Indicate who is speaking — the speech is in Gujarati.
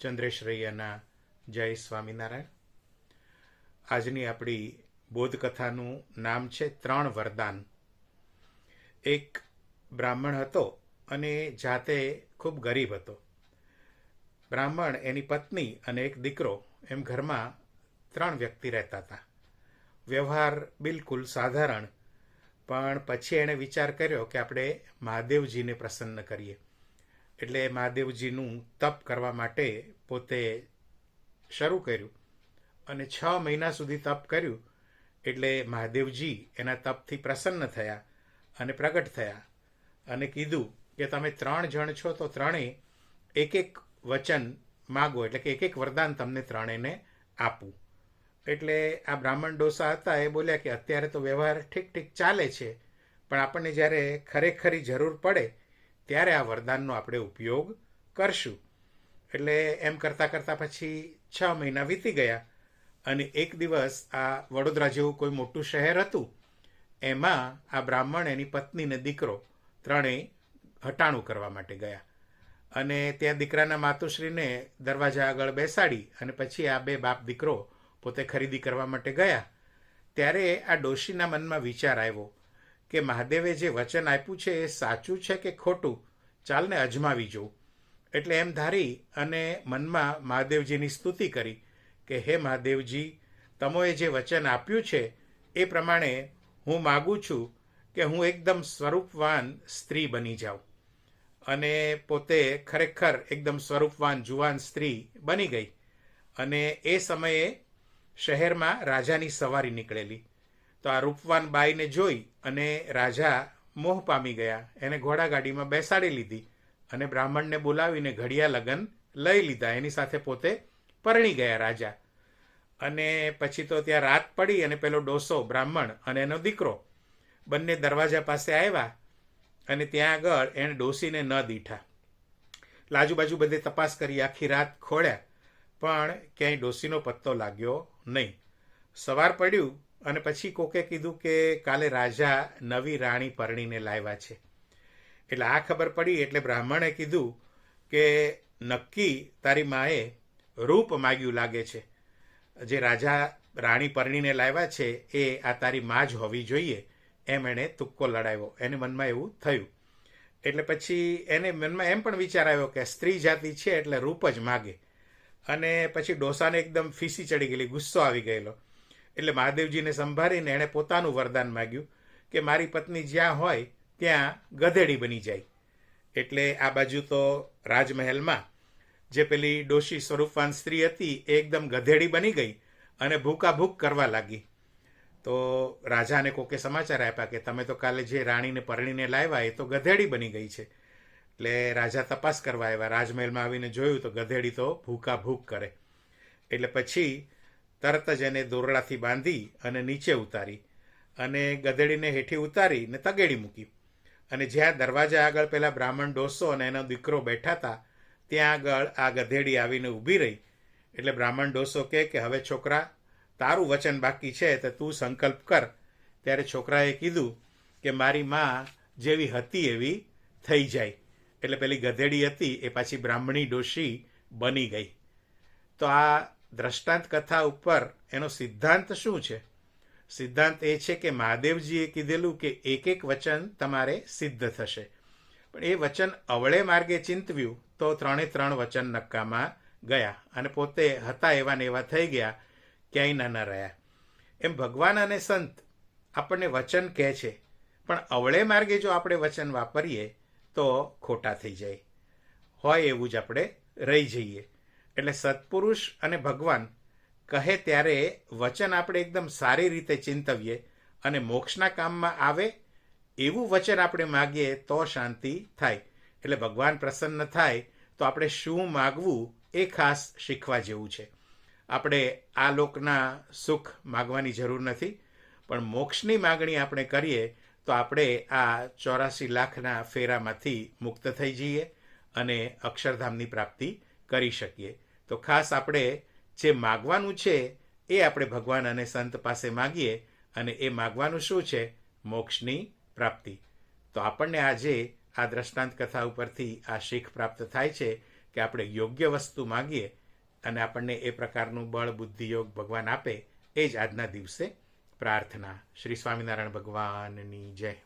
Speaker 1: ચંદ્રેશ્વરૈયાના જય સ્વામિનારાયણ. આજની આપણી બોધકથાનું નામ છે ત્રણ વરદાન. એક બ્રાહ્મણ હતો અને જાતે ખૂબ ગરીબ હતો. બ્રાહ્મણ એની પત્ની અને એક દીકરો એમ ઘરમાં ત્રણ વ્યક્તિ રહેતા હતા. વ્યવહાર બિલકુલ સાધારણ, પણ પછી એણે વિચાર કર્યો કે આપણે મહાદેવજીને પ્રસન્ન કરીએ. એટલે મહાદેવજીનું તપ કરવા માટે પોતે શરૂ કર્યું અને છ મહિના સુધી તપ કર્યું એટલે મહાદેવજી એના તપથી પ્રસન્ન થયા અને પ્રગટ થયા અને કીધું કે તમે ત્રણ જણ છો તો ત્રણેય એક એક વચન માગો એટલે કે એક એક વરદાન તમને ત્રણેયને આપું. એટલે આ બ્રાહ્મણ ડોસા હતા એ બોલ્યા કે અત્યારે તો વ્યવહાર ઠીક ઠીક ચાલે છે, પણ આપણને જ્યારે ખરેખરી જરૂર પડે ત્યારે આ વરદાનનો આપણે ઉપયોગ કરશું. એટલે એમ કરતાં કરતાં પછી છ મહિના વીતી ગયા અને એક દિવસ આ વડોદરા જેવું કોઈ મોટું શહેર હતું, એમાં આ બ્રાહ્મણ એની પત્ની ને દીકરો ત્રણેય હટાણું કરવા માટે ગયા. અને ત્યાં દીકરાના માતુશ્રીને દરવાજા આગળ બેસાડી અને પછી આ બે બાપ દીકરો પોતે ખરીદી કરવા માટે ગયા. ત્યારે આ ડોશીના મનમાં વિચાર આવ્યો કે મહાદેવે જે વચન આપ્યું છે એ સાચું છે કે ખોટું? ચાલને અજમાવી જોઉં. એટલે એમ ધારી અને મનમાં મહાદેવજીની સ્તુતિ કરી કે, હે મહાદેવજી, તમોએ જે વચન આપ્યું છે એ પ્રમાણે હું માગું છું કે હું એકદમ સ્વરૂપવાન સ્ત્રી બની જાઉં. અને પોતે ખરેખર એકદમ સ્વરૂપવાન, જુવાન સ્ત્રી બની ગઈ અને એ સમયે શહેરમાં રાજાની સવારી નીકળેલી. તો આ રૂપવાન બાઈને જોઈ અને રાજા મોહ પામી ગયા. એને ઘોડાગાડીમાં બેસાડી લીધી અને બ્રાહ્મણને બોલાવીને ઘડિયા લગ્ન લઈ લીધા. એની સાથે પોતે પરણી ગયા રાજા. અને પછી તો ત્યાં રાત પડી અને પેલો ડોસો બ્રાહ્મણ અને એનો દીકરો બંને દરવાજા પાસે આવ્યા અને ત્યાં આગળ એણે ડોસીને ન દીઠા. લાજુબાજુ બધે તપાસ કરી આખી રાત ખોળ્યા, પણ ક્યાંય ડોસીનો પત્તો લાગ્યો નહીં. સવાર પડ્યું અને પછી કોકે કીધું કે કાલે રાજા નવી રાણી પરણીને લાવ્યા છે. એટલે આ ખબર પડી એટલે બ્રાહ્મણે કીધું કે નક્કી તારી માએ રૂપ માગ્યું લાગે છે. જે રાજા રાણી પરણીને લાવ્યા છે એ આ તારી મા જ હોવી જોઈએ. એમ એણે તુક્કો લડાવ્યો. એને મનમાં એવું થયું. એટલે પછી એને મનમાં એમ પણ વિચાર આવ્યો કે સ્ત્રી જાતિ છે એટલે રૂપ જ માગે. અને પછી ડોસાને એકદમ ફીસી ચડી ગયેલી, ગુસ્સો આવી ગયેલો. એટલે મહાદેવજીને સંભાળીને એણે પોતાનું વરદાન માગ્યું કે મારી પત્ની જ્યાં હોય ત્યાં ગધેડી બની જાય. એટલે આ બાજુ તો રાજમહેલમાં જે પેલી ડોશી સ્વરૂપવાન સ્ત્રી હતી એ એકદમ ગધેડી બની ગઈ અને ભૂકા ભૂક કરવા લાગી. તો રાજાને કોકે સમાચાર આપ્યા કે તમે તો કાલે જે રાણીને પરણીને લાવ્યા એ તો ગધેડી બની ગઈ છે. એટલે રાજા તપાસ કરવા આવ્યા. રાજમહેલમાં આવીને જોયું તો ગધેડી તો ભૂકા ભૂક કરે. એટલે પછી તરત જ એને દોરડાથી બાંધી અને નીચે ઉતારી અને ગધેડીને હેઠી ઉતારી ને તગેડી મૂકી. અને જ્યાં દરવાજા આગળ પેલા બ્રાહ્મણ ડોસો અને એનો દીકરો બેઠા હતા, ત્યાં આગળ આ ગધેડી આવીને ઊભી રહી. એટલે બ્રાહ્મણ ડોસો કહે કે, હવે છોકરા, તારું વચન બાકી છે તો તું સંકલ્પ કર. ત્યારે છોકરાએ કીધું કે, મારી માં જેવી હતી એવી થઈ જાય. એટલે પેલી ગધેડી હતી, એ પાછી બ્રાહ્મણી ડોશી બની ગઈ. તો આ દ્રષ્ટાંત કથા ઉપર એનો સિદ્ધાંત શું છે? સિદ્ધાંત એ છે કે મહાદેવજીએ કીધેલું કે એક એક વચન તમારે સિદ્ધ થશે. પણ એ વચન અવળે માર્ગે ચિંતવ્યું તો ત્રણે ત્રણ વચન નક્કામાં ગયા અને પોતે હતા એવા ને એવા થઈ ગયા, ક્યાંય ના રહ્યા. એમ ભગવાન અને સંત આપણને વચન કહે છે, પણ અવળે માર્ગે જો આપણે વચન વાપરીએ તો ખોટા થઈ જાય. હોય એવું જ આપણે રહી જઈએ. એટલે સત્પુરુષ અને ભગવાન કહે ત્યારે વચન આપણે એકદમ સારી રીતે ચિંતવીએ અને મોક્ષના કામમાં આવે એવું વચન આપણે માગીએ તો શાંતિ થાય. એટલે ભગવાન પ્રસન્ન થાય તો આપણે શું માગવું એ ખાસ શીખવા જેવું છે. આપણે આ લોકના સુખ માગવાની જરૂર નથી, પણ મોક્ષની માગણી આપણે કરીએ તો આપણે આ ચોરાસી લાખના ફેરામાંથી મુક્ત થઈ જઈએ અને અક્ષરધામની પ્રાપ્તિ કરી શકીએ. તો ખાસ આપણે જે માગવાનું છે એ આપણે ભગવાન અને સંત પાસે માગીએ અને એ માગવાનું શું છે? મોક્ષની પ્રાપ્તિ. તો આપણને આજે આ દ્રષ્ટાંત કથા ઉપરથી આ શીખ પ્રાપ્ત થાય છે કે આપણે યોગ્ય વસ્તુ માગીએ અને આપણને એ પ્રકારનું બળ બુદ્ધિયોગ ભગવાન આપે એ જ આજના દિવસે પ્રાર્થના. શ્રી સ્વામિનારાયણ ભગવાનની જય.